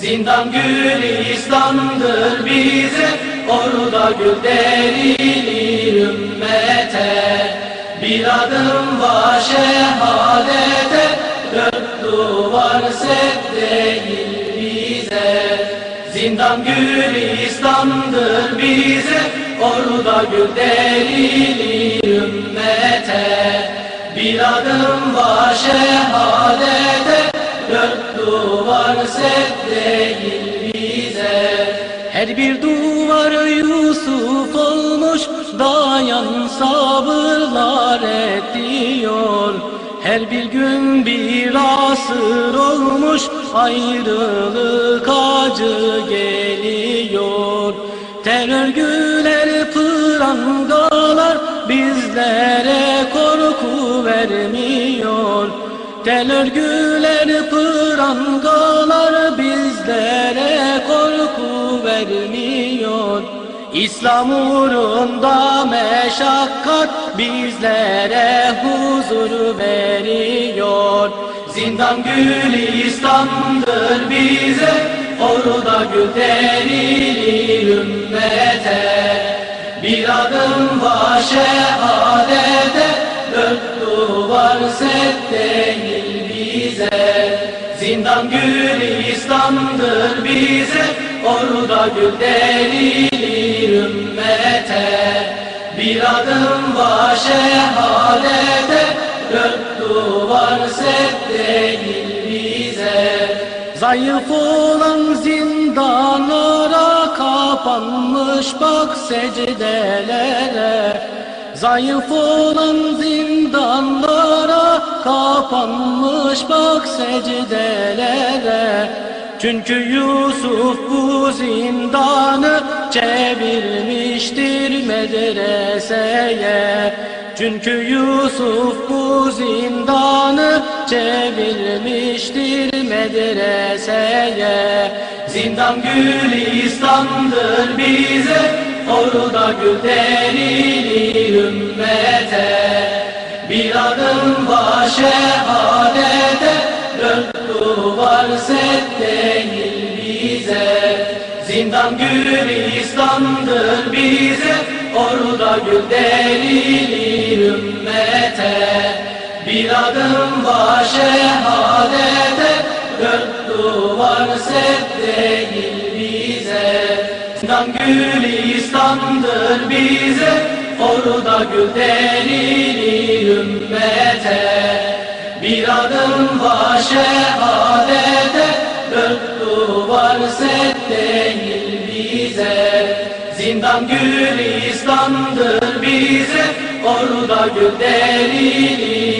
Zindan gülistandır bize Orada gül derilir ümmete. Bir adım var şehadete Dört duvar set bize. Zindan gülistandır bize Orada gül derilir ümmete. Bir adım var şehadete duvar set değil bize. Her bir duvar Yusuf olmuş Dayan sabırlar ediyor. Her bir gün bir asır olmuş Ayrılık acı geliyor. Terör güler prangalar Bizlere korku vermiyor Tel örgüler prangalar bizlere korku vermiyor. İslam uğrunda meşakkat bizlere huzur veriyor. Zindan gülistandır bize Orada gül ümmete. Bir adım var şehadete Dört duvar set değil bize Zindan gülistandır bize Orada gül derilir ümmete. Bir adım var şehadete Dört duvar set bize. Zayıf olan zindanlara kapanmış bak secdelere Zayıf olan zindanlara kapanmış bak secdelere. Çünkü Yusuf bu zindanı çevirmiştir medreseye. Çünkü Yusuf bu zindanı çevirmiştir medreseye. Zindan gülistandır bize Orada gül derilir ümmete Bir adım var şehadete Dört duvar set değil bize. Zindan gülistandır bize Orada gül derilir ümmete Bir adım var şehadete Dört duvar set değil Zindan gülistandır bize Orada gül derilir ümmete. Bir adım var şehadete Dört duvar set değil bize. Zindan gülistandır bize Orada gül ümmete